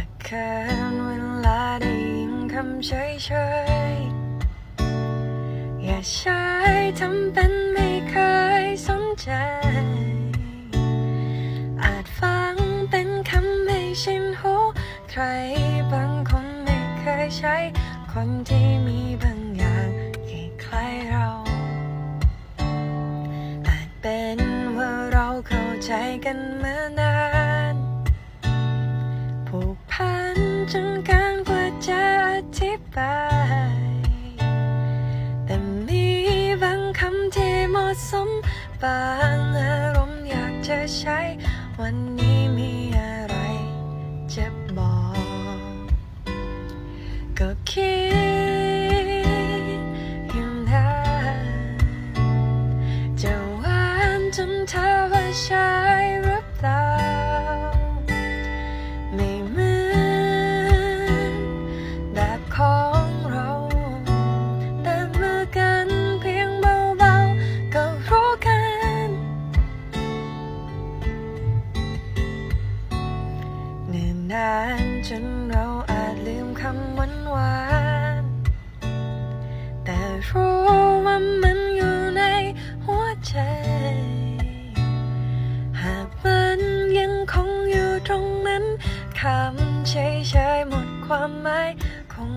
อย่าเคินเวลาได้ยินคำเฉยๆอย่าใช้ทำเป็นไม่เคยสนใจ อาจฟังเป็นคำไม่ชินหูใครบางคนไม่เคยใช้ คนที่มีบางอย่างคล้ายเรา อาจเป็นว่าเราเข้าใจกันเมานาน ผูกพันจนเกินกว่าจะอธิบาย แต่มีบางคำที่เหมาะสม บางอารมณ์อยากจะใช้ วันนี้มีอะไรจะบอก ก็คิดอยู่นานจะหวานจนเธอว่าใช่หรือเปล่า นานจนเราอาจลืมคำหวานหวานแต่รู้ว่ามันอยู่ในหัวใจ หากมันยังคงอยู่ตรงนั้นคำเฉยๆหมดความหมายคง